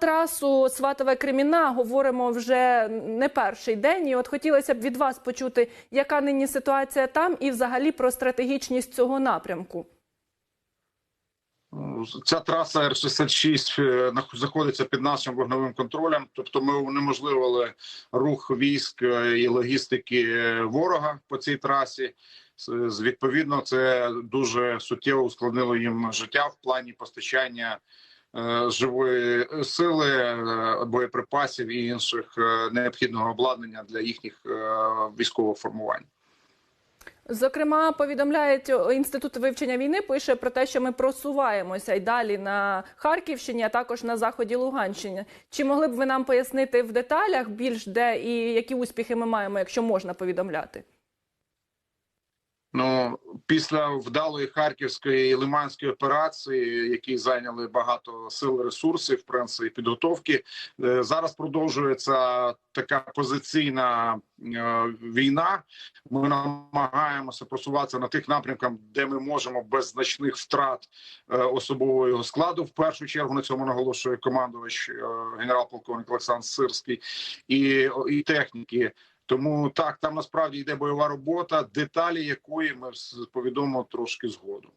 трасу Сватове Креміна говоримо вже не перший день. І от хотілося б від вас почути, яка нині ситуація там, і взагалі про стратегічність цього напрямку. Ця траса Р-66 е, нах- знаходиться під нашим вогневим контролем. Тобто, ми унеможливили рух військ е, і логістики е, ворога по цій трасі. Відповідно, це дуже суттєво ускладнило їм життя в плані постачання живої сили, е, боєприпасів і інших е, необхідного обладнання для їхніх е, військових формувань. Зокрема, повідомляють інститут вивчення війни. Пише про те, що ми просуваємося й далі на Харківщині, а також на заході Луганщини. Чи могли б ви нам пояснити в деталях більш де і які успіхи ми маємо, якщо можна повідомляти? Ну після вдалої харківської і лиманської операції, які зайняли багато сил ресурсів, принципі, підготовки е, зараз продовжується така позиційна е, війна. Ми намагаємося просуватися на тих напрямках, де ми можемо без значних втрат е, особового складу. В першу чергу на цьому наголошує командувач генерал-полковник Олександр Сирський і, і техніки. Тому так, там насправді йде бойова робота, деталі якої ми повідомимо трошки згодом.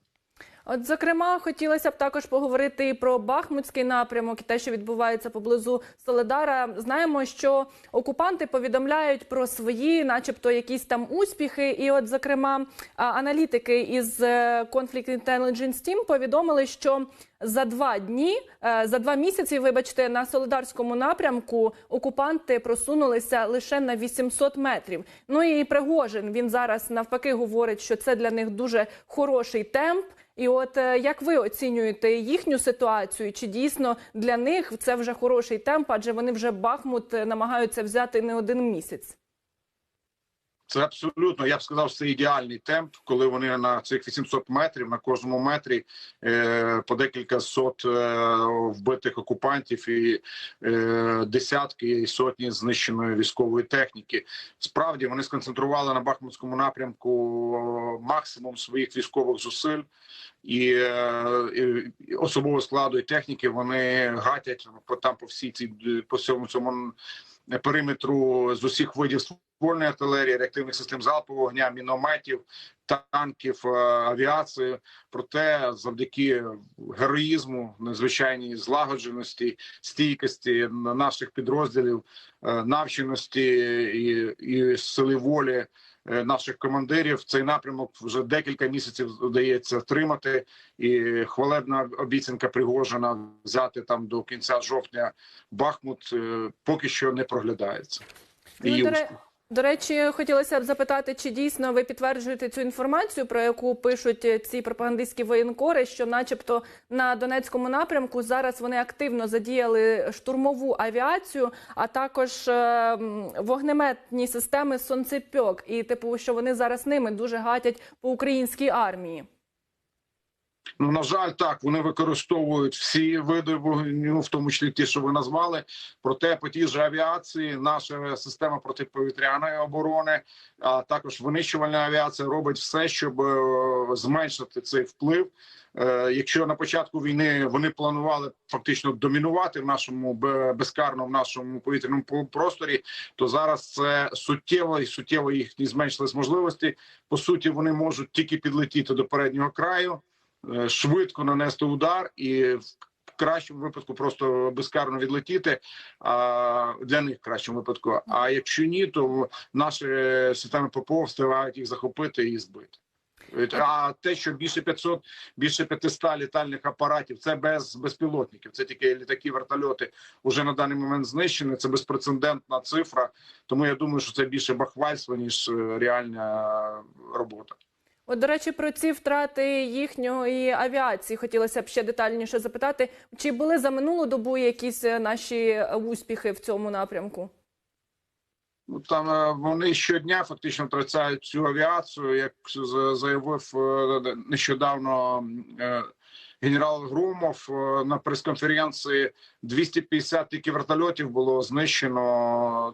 От, зокрема, хотілося б також поговорити і про Бахмутський напрямок і те, що відбувається поблизу Соледара. Знаємо, що окупанти повідомляють про свої, начебто, якісь там успіхи. І, от, зокрема, аналітики із е, Conflict Intelligence Team повідомили, що за два дні, е, за два місяці, вибачте, на Солидарському напрямку окупанти просунулися лише на 800 метрів. Ну і Пригожин він зараз навпаки говорить, що це для них дуже хороший темп. І от е, як ви оцінюєте їхню ситуацію? Чи дійсно для них це вже хороший темп? Адже вони вже Бахмут е, намагаються взяти не один місяць? Це абсолютно, я б сказав, це ідеальний темп, коли вони на цих 800 метрів на кожному метрі е, по декілька сот е, вбитих окупантів і е, десятки і сотні знищеної військової техніки. Справді вони сконцентрували на Бахмутському напрямку максимум своїх військових зусиль. І, е, і особового складу і техніки вони гатять по там по всій цій по всьому цьому периметру з усіх видів ствольної артилерії, реактивних систем залпового вогня, мінометів, танків, е, авіації. Проте, завдяки героїзму, незвичайній злагодженості, стійкості наших підрозділів, е, навченості і, і сили волі. Е, Наших командирів цей напрямок вже декілька місяців вдається втримати, і хвалебна обіцянка Пригожина взяти там до кінця жовтня Бахмут е, поки що не проглядається. Ну, до, речі, хотілося б запитати, чи дійсно ви підтверджуєте цю інформацію, про яку пишуть е, ці пропагандистські воєнкори, що, начебто, на Донецькому напрямку зараз вони активно задіяли штурмову авіацію, а також е, вогнеметні системи сонцепьок, і типу, що вони зараз ними дуже гатять по українській армії. Ну на жаль, так вони використовують всі види вогню, в тому числі ті, що ви назвали. Проте по тій же авіації наша система протиповітряної оборони, а також винищувальна авіація робить все, щоб е, зменшити цей вплив. Е, Якщо на початку війни вони планували фактично домінувати в нашому бе- безкарно в нашому повітряному просторі, то зараз це суттєво і суттєво їхні зменшились можливості. По суті, вони можуть тільки підлетіти до переднього краю швидко нанести удар і в кращому випадку просто безкарно відлетіти. А для них в кращому випадку. А якщо ні, то наші системи ППО встигають їх захопити і збити. А те, що більше 500, більше 500 літальних апаратів, це без безпілотників. Це тільки літаки, вертольоти вже на даний момент знищені. Це безпрецедентна цифра. Тому я думаю, що це більше бахвальство ніж е, реальна робота. От, до речі, про ці втрати їхньої авіації хотілося б ще детальніше запитати, чи були за минулу добу якісь е, наші е, успіхи в цьому напрямку? Ну там е, вони щодня фактично втрачають цю авіацію, як заявив нещодавно генерал Грумов на прес-конференції. 250 тільки вертольотів було знищено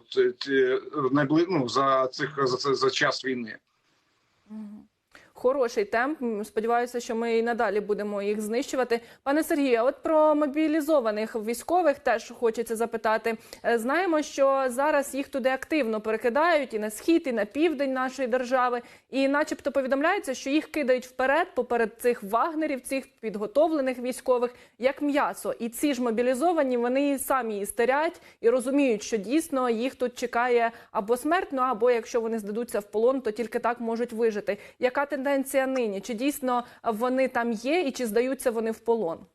ну, за цих за за час війни. Хороший темп. Сподіваюся, що ми і надалі будемо їх знищувати. Пане Сергію, а от про мобілізованих військових теж хочеться запитати. Е, Знаємо, що зараз їх туди активно перекидають і на схід, і на південь нашої держави, і, начебто, повідомляється, що їх кидають вперед, поперед цих вагнерів, цих підготовлених військових, як м'ясо. І ці ж мобілізовані вони самі істерять і розуміють, що дійсно їх тут чекає або смертно, або якщо вони здадуться в полон, то тільки так можуть вижити. Яка тенденція нині? Чи дійсно вони там є, і чи здаються вони в полон?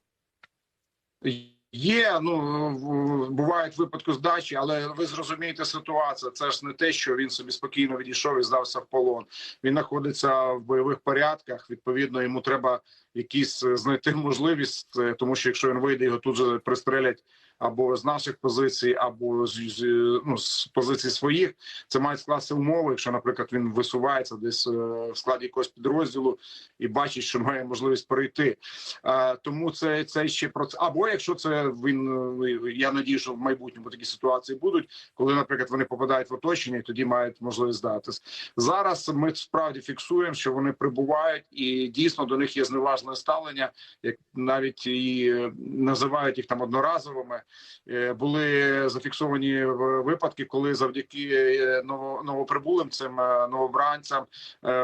Є, ну бувають випадки здачі, але ви зрозумієте ситуацію. Це ж не те, що він собі спокійно відійшов і здався в полон. Він знаходиться в бойових порядках. Відповідно, йому треба якісь е, знайти можливість, е, тому що якщо він вийде, його тут же пристрелять або з наших позицій, або з, з ну з позицій своїх. Це мають скласти умови. Якщо, наприклад, він висувається десь е, в складі якогось підрозділу і бачить, що має можливість перейти. Е, Тому це, це ще про це. Або якщо це він е, я надію, що в майбутньому такі ситуації будуть, коли, наприклад, вони попадають в оточення, і тоді мають можливість здатись. Зараз ми справді фіксуємо, що вони прибувають, і дійсно до них є зневажне ставлення, як навіть і називають їх там одноразовими. Е, Були зафіксовані випадки, коли завдяки е, новоприбулим цим е, новобранцям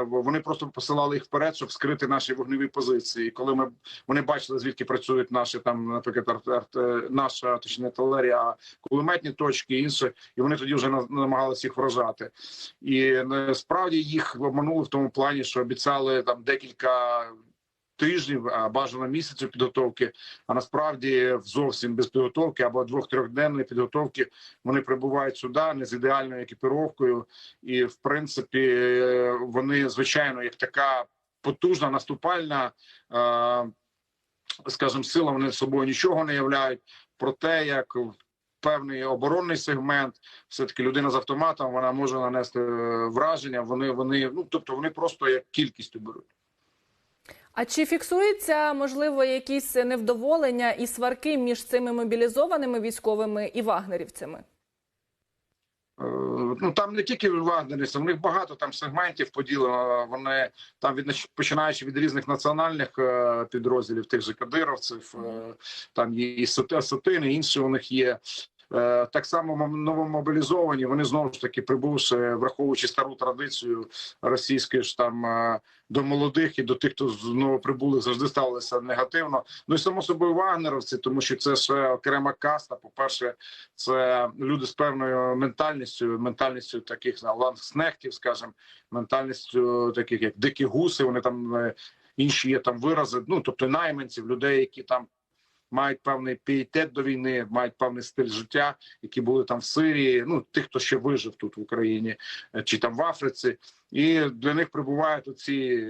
вони просто посилали їх вперед, щоб скрити наші вогневі позиції. Коли ми вони бачили, звідки працюють наші там, наприклад, арт, наша точніше артилерія, а кулеметні точки, інше, і вони тоді вже на- намагалися їх вражати. І справді їх обманули в тому плані, що обіцяли там декілька. Тижнів, а бажано місяців підготовки, а насправді зовсім без підготовки або двох-трьохденної підготовки вони прибувають сюди не з ідеальною екіпіровкою, і в принципі вони звичайно як така потужна наступальна, е, скажімо, сила. Вони собою нічого не являють. Проте як певний оборонний сегмент, все таки людина з автоматом вона може нанести е, враження. Вони вони ну тобто вони просто як кількістю беруть. А чи фіксується можливо якісь невдоволення і сварки між цими мобілізованими військовими і вагнерівцями? Е, Ну там не тільки вагнерівці, в них багато там сегментів поділено. Вони там від починаючи від різних національних е, підрозділів, тих же кадировців, е, там є і Сатини, інші у них є. Е, Так само новомобілізовані. Вони знову ж таки прибувши, враховуючи стару традицію російської ж там е, до молодих і до тих, хто з новоприбулих завжди ставилися негативно. Ну і само собою вагнеровці, тому що це ще окрема каста. По перше, це люди з певною ментальністю, ментальністю таких на ланснехтів, скажімо, ментальністю таких як дикі гуси. Вони там е, інші є там вирази. Ну тобто найманців, людей, які там. Мають певний пієтет до війни, мають певний стиль життя, які були там в Сирії. Ну тих, хто ще вижив тут в Україні е, чи там в Африці, і для них прибувають оці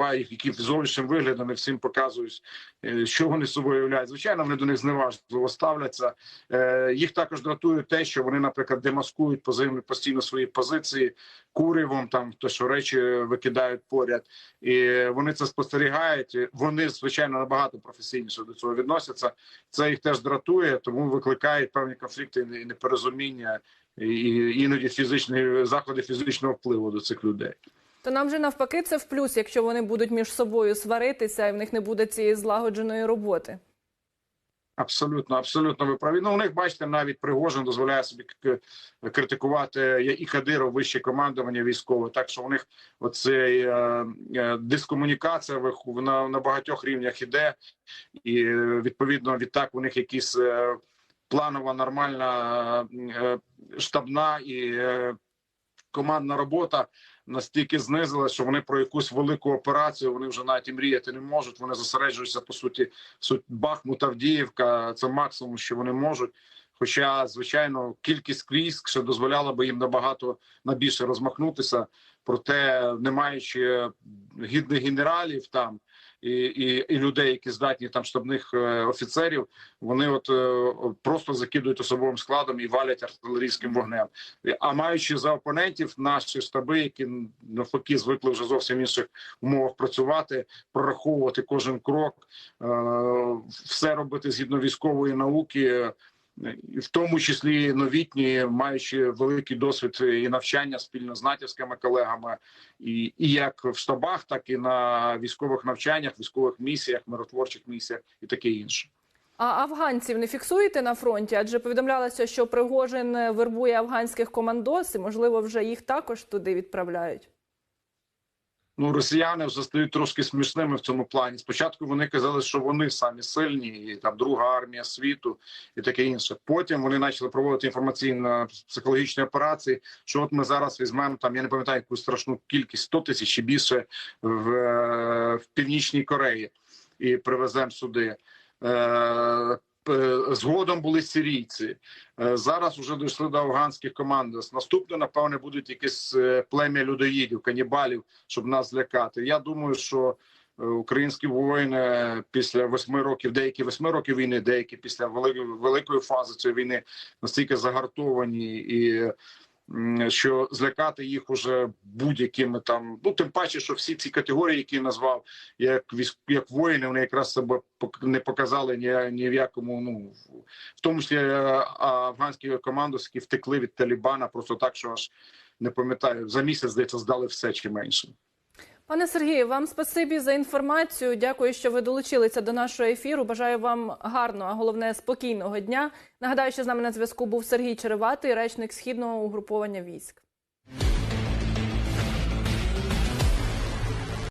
е, які зовнішнім виглядом і всім показують, е, що вони собою являють. Звичайно, вони до них зневажливо ставляться. Е, Їх також дратує те, що вони, наприклад, демаскують постійно свої позиції курівом, там то що речі викидають поряд, і вони це спостерігають. Вони звичайно набагато професійніше до цього відносяться. Це їх теж дратує, тому викликає певні конфлікти і непорозуміння, і іноді фізичні заходи фізичного впливу до цих людей. То нам же навпаки це в плюс, якщо вони будуть між собою сваритися, і в них не буде цієї злагодженої роботи. Абсолютно, абсолютно ви праві. Ну, у них бачите, навіть Пригожин дозволяє собі критикувати і Кадиров, вище командування військове. Так що у них оцей е, е, дискомунікація вих- на, на багатьох рівнях іде, і е, відповідно відтак у них якісь е, планова, нормальна е, штабна і е, командна робота настільки знизилась, що вони про якусь велику операцію вони вже навіть і мріяти не можуть. Вони зосереджуються по суті суть Бахмут, Авдіївка. Це максимум, що вони можуть. Хоча, звичайно, кількість військ ще дозволяла би їм набагато на більше розмахнутися, проте не маючи гідних генералів там і, і, і людей, які здатні там штабних е, офіцерів, вони от е, просто закидують особовим складом і валять артилерійським вогнем. А маючи за опонентів наші штаби, які навпаки звикли вже зовсім інших умовах працювати, прораховувати кожен крок, е, все робити згідно військової науки. В тому числі новітні, маючи великий досвід і навчання спільно з натівськими колегами, і, і як в штабах, так і на військових навчаннях, військових місіях, миротворчих місіях і таке інше. А афганців не фіксуєте на фронті? Адже повідомлялося, що Пригожин вербує афганських командос, можливо вже їх також туди відправляють. Ну, росіяни вже стають трошки смішними в цьому плані. Спочатку вони казали, що вони самі сильні, і там друга армія світу і таке інше. Потім вони почали проводити інформаційно-психологічні операції. Що от ми зараз візьмемо там, я не пам'ятаю яку страшну кількість 100 тисяч чи більше в, е, в північній Кореї і привеземо сюди. Е, Згодом були сирійці. Е, Зараз вже дійшли до афганських команд. Наступне, напевне, будуть якісь е, плем'я людоїдів, канібалів, щоб нас злякати. Я думаю, що українські воїни після восьми років, деякі восьми років війни, деякі після великої великої фази цієї війни настільки загартовані і. Що злякати їх уже будь-якими там, ну тим паче, що всі ці категорії, які я назвав, як військ, як воїни, вони якраз себе не показали ні, ні в якому, ну в- в тому числі е, афганські командоски втекли від Талібана, просто так, що аж не пам'ятаю, за місяць здається, здали все чи менше. Пане Сергію, вам спасибі за інформацію. Дякую, що ви долучилися до нашого ефіру. Бажаю вам гарного, а головне спокійного дня. Нагадаю, що з нами на зв'язку був Сергій Череватий, речник східного угруповання військ.